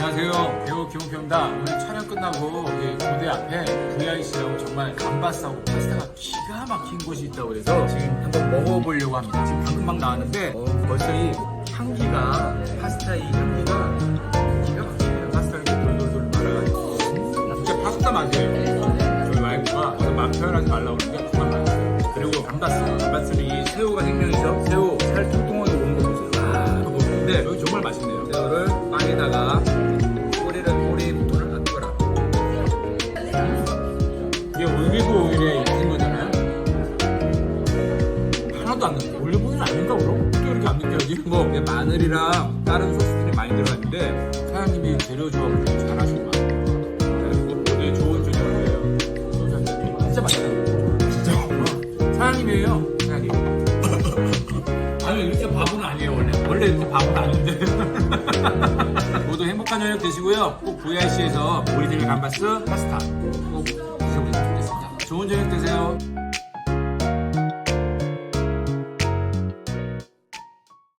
안녕하세요. 배우 김홍표입니다. 오늘 촬영 끝나고 여기 고대 앞에 VIC라고 정말 감바스하고 파스타가 기가 막힌 곳이 있다고 그래서 지금 한번 먹어보려고 합니다. 지금 방금 막 나왔는데 어, 벌써 이 향기가 파스타의 이 향기가 기가 막히네요. 파스타가 이렇게 돌돌돌 말아가지고 진짜 파스타 맛이에요. 저희 와이프가 그래서 맛 표현하지 말라고 그러는데 정말 맛있어요. 그리고 감바스. 감바스는 이 새우가 생명이죠. 새우 살 통통하게 오는 거 보세요. 아, 그거 근데 여기 정말 맛있네요. 새우를 빵에다가 이게 올리브 오일에 익힌 거잖아요. 하나도 안 느껴. 올리브 오일 아닌가 그럼? 어떻게 이렇게 안 느껴지지? 뭐 이게 마늘이랑 다른 소스들이 많이 들어갔는데 사장님이 재료 조합을 잘하신 것 같아요. 되게 좋은 저녁이에요. 소주 한 잔이 진짜 맛있다. 진짜. 어. 사장님이에요. 사장님. 아니 이렇게 바보는 아니에요 원래. 원래 이렇게 바보는 아닌데. 저녁 되시고요. 꼭 VIC에서 오리지널 감바스 파스타 꼭 되세요.